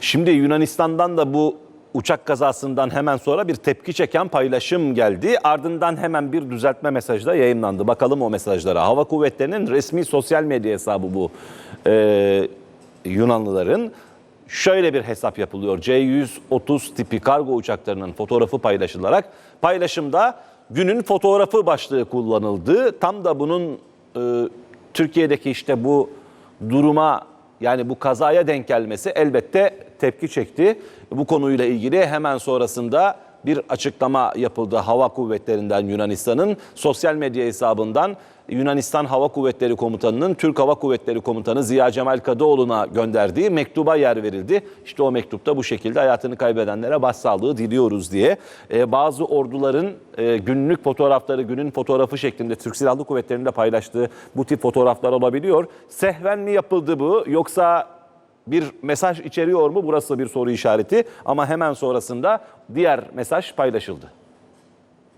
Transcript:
Şimdi Yunanistan'dan da bu uçak kazasından hemen sonra bir tepki çeken paylaşım geldi. Ardından hemen bir düzeltme mesajı da yayınlandı. Bakalım o mesajlara. Hava Kuvvetleri'nin resmi sosyal medya hesabı bu. Ee, Yunanlıların şöyle bir hesap yapılıyor. C-130 tipi kargo uçaklarının fotoğrafı paylaşılarak paylaşımda günün fotoğrafı başlığı kullanıldı. Tam da bunun e, Türkiye'deki işte bu duruma yani bu kazaya denk gelmesi elbette tepki çekti. Bu konuyla ilgili hemen sonrasında bir açıklama yapıldı Hava Kuvvetleri'nden Yunanistan'ın sosyal medya hesabından Yunanistan Hava Kuvvetleri Komutanı'nın Türk Hava Kuvvetleri Komutanı Ziya Cemal Kadıoğlu'na gönderdiği mektuba yer verildi. İşte o mektupta bu şekilde hayatını kaybedenlere başsağlığı diliyoruz diye. Ee, bazı orduların e, günlük fotoğrafları, günün fotoğrafı şeklinde Türk Silahlı Kuvvetleri'nde paylaştığı bu tip fotoğraflar olabiliyor. Sehven mi yapıldı bu yoksa bir mesaj içeriyor mu? Burası bir soru işareti ama hemen sonrasında diğer mesaj paylaşıldı.